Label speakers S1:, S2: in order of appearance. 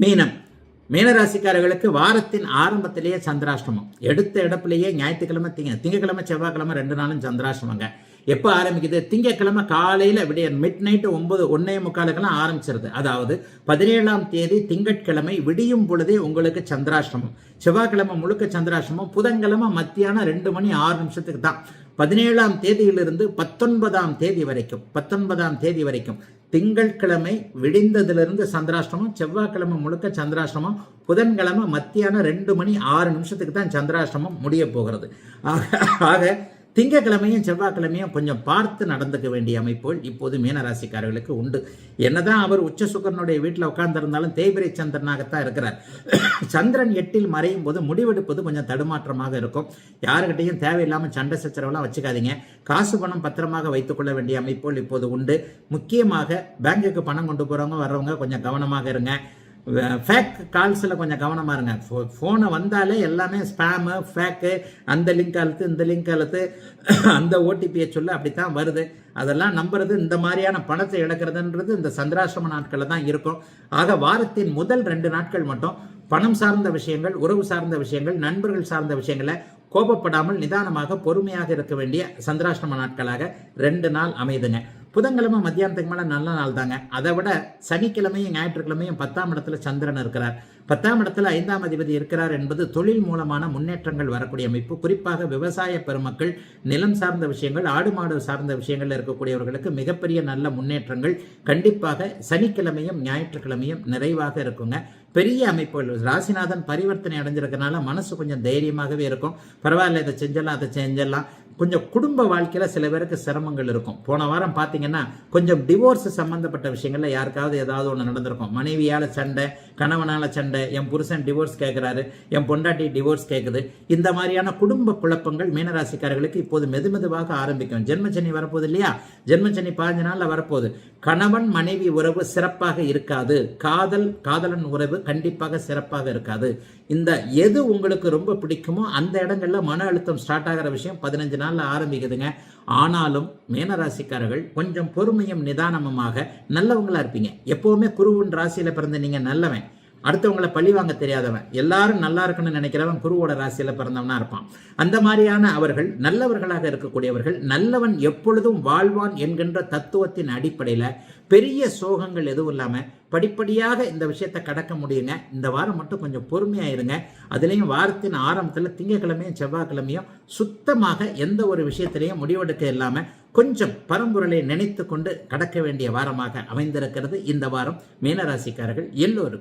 S1: மீனம். மீனராசிக்காரர்களுக்கு வாரத்தின் ஆரம்பத்திலேயே சந்திராஷ்டமம். எடுத்த இடத்துலையே ஞாயிற்றுக்கிழமை திங்க திங்கக்கிழமை செவ்வாய்க்கிழமை ரெண்டு நாளும் சந்திராஷ்டமங்க. எப்போ ஆரம்பிக்குது? திங்கக்கிழமை காலையில் விடிய மிட் நைட்டு ஒன்பது ஒன்றே முக்காலுக்கெல்லாம் ஆரம்பிச்சிருது. அதாவது பதினேழாம் தேதி திங்கட்கிழமை விடியும் பொழுதே உங்களுக்கு சந்திராஷ்டமம். செவ்வாய்க்கிழமை முழுக்க சந்திராஷ்டமம். புதன்கிழமை மத்தியானம் ரெண்டு மணி ஆறு நிமிஷத்துக்கு தான். பதினேழாம் தேதியிலிருந்து பத்தொன்பதாம் தேதி வரைக்கும் பத்தொன்பதாம் தேதி வரைக்கும் திங்கட்கிழமை விடிந்ததிலிருந்து சந்திராஷ்டமம் செவ்வாய்க்கிழமை முழுக்க சந்திராஷ்டமம் புதன்கிழமை மத்தியானம் ரெண்டு மணி ஆறு நிமிஷத்துக்கு தான் சந்திராஷ்டமம் முடிய போகிறது. ஆக ஆக திங்கக்கிழமையும் செவ்வாய்க்கிழமையும் கொஞ்சம் பார்த்து நடந்துக்க வேண்டிய அமைப்புகள் இப்போது மீனராசிக்காரர்களுக்கு உண்டு. என்னதான் அவர் உச்ச சுக்கரனுடைய வீட்டில் உட்கார்ந்திருந்தாலும் தேய்பிரை சந்திரனாகத்தான் இருக்கிறார். சந்திரன் எட்டில் மறையும் போது முடிவெடுப்பது கொஞ்சம் தடுமாற்றமாக இருக்கும். யாருக்கிட்டையும் தேவையில்லாமல் சண்டை சச்சரவெல்லாம் வச்சுக்காதீங்க. காசு பணம் பத்திரமாக வைத்துக்கொள்ள வேண்டிய அமைப்புகள் இப்போது உண்டு. முக்கியமாக பேங்குக்கு பணம் கொண்டு போகிறவங்க வர்றவங்க கொஞ்சம் கவனமாக இருங்க. ஃபேக் கால்ஸில் கொஞ்சம் கவனமாக இருங்க. ஃபோ ஃபோனை வந்தாலே எல்லாமே ஸ்பேமு ஃபேக்கு அந்த லிங்க் அழுத்து இந்த லிங்க் அழுத்து அந்த ஓடிபியை சொல்ல அப்படி தான் வருது. அதெல்லாம் நம்புறது இந்த மாதிரியான பணத்தை இழக்கிறதுன்றது இந்த சந்திராசிரம நாட்களில் தான் இருக்கும். ஆக வாரத்தின் முதல் ரெண்டு நாட்கள் மட்டும் பணம் சார்ந்த விஷயங்கள் உறவு சார்ந்த விஷயங்கள் நண்பர்கள் சார்ந்த விஷயங்களை கோபப்படாமல் நிதானமாக பொறுமையாக இருக்க வேண்டிய சந்திராஷ்டம நாட்களாக ரெண்டு நாள் அமைதுங்க. புதன்கிழமை மத்தியானத்துக்கு மேலே நல்ல நாள் தாங்க. அதை விட சனிக்கிழமையும் ஞாயிற்றுக்கிழமையும் பத்தாம் இடத்துல சந்திரன் இருக்கிறார். பத்தாம் இடத்துல ஐந்தாம் அதிபதி இருக்கிறார் என்பது தொழில் மூலமான முன்னேற்றங்கள் வரக்கூடிய அமைப்பு. குறிப்பாக விவசாய பெருமக்கள் நிலம் சார்ந்த விஷயங்கள் ஆடு மாடு சார்ந்த விஷயங்கள் இருக்கக்கூடியவர்களுக்கு மிகப்பெரிய நல்ல முன்னேற்றங்கள் கண்டிப்பாக சனிக்கிழமையும் ஞாயிற்றுக்கிழமையும் நிறைவாக இருக்குங்க. பெரிய அமைப்புகள் ராசிநாதன் பரிவர்த்தனை அடைஞ்சிருக்கனால மனசு கொஞ்சம் தைரியமாகவே இருக்கும். பரவாயில்ல இதை செஞ்சிடலாம் அதை செஞ்சிடலாம் கொஞ்சம் குடும்ப வாழ்க்கையில் சில பேருக்கு சிரமங்கள் இருக்கும். போன வாரம் பார்த்தீங்கன்னா கொஞ்சம் டிவோர்ஸ் சம்மந்தப்பட்ட விஷயங்களில் யாருக்காவது ஏதாவது ஒன்று நடந்திருக்கும். மனைவியால் சண்டை கணவனால சண்டை என் புருஷன் டிவோர்ஸ் கேட்குறாரு என் பொண்டாட்டி டிவோர்ஸ் கேட்குது இந்த மாதிரியான குடும்ப குழப்பங்கள் மீனராசிக்காரர்களுக்கு இப்போது மெதுமெதுவாக ஆரம்பிக்கும். ஜென்மச்சனி வரப்போகுது இல்லையா? ஜென்மச்சனி பாஞ்சு நாளில் வரப்போகுது. கணவன் மனைவி உறவு சிறப்பாக இருக்காது. காதல் காதலன் உறவு கண்டிப்பாக சிறப்பாக இருக்காது. இந்த எது உங்களுக்கு ரொம்ப பிடிக்குமோ அந்த இடங்களில் மன அழுத்தம் ஸ்டார்ட் ஆகிற விஷயம் பதினஞ்சு நாளில் ஆரம்பிக்குதுங்க. ஆனாலும் மேனராசிக்காரர்கள் கொஞ்சம் பொறுமையும் நிதானமுமாக நல்லவங்களா இருப்பீங்க. எப்பவுமே குருவின் ராசியில பிறந்த நீங்க நல்லவன். அடுத்தவங்கள பழி வாங்க தெரியாதவன். எல்லாரும் நல்லா இருக்குன்னு நினைக்கிறவன் குருவோட ராசியில பிறந்தவனா இருப்பான். அந்த மாதிரியான அவர்கள் நல்லவர்களாக இருக்கக்கூடியவர்கள் நல்லவன் எப்பொழுதும் வாழ்வான் என்கின்ற தத்துவத்தின் அடிப்படையில பெரிய சோகங்கள் எதுவும் இல்லாம படிப்படியாக இந்த விஷயத்தை கடக்க முடியுங்க. இந்த வாரம் மட்டும் கொஞ்சம் பொறுமையாக இருங்க. அதுலேயும் வாரத்தின் ஆரம்பத்தில் திங்கக்கிழமையும் செவ்வாய்க்கிழமையும் சுத்தமாக எந்த ஒரு விஷயத்திலையும் முடிவெடுக்க இல்லாமல் கொஞ்சம் பரம்பொருளை நினைத்து கொண்டு கடக்க வேண்டிய வாரமாக அமைந்திருக்கிறது இந்த வாரம் மீனராசிக்காரர்கள் எல்லோருக்கும்.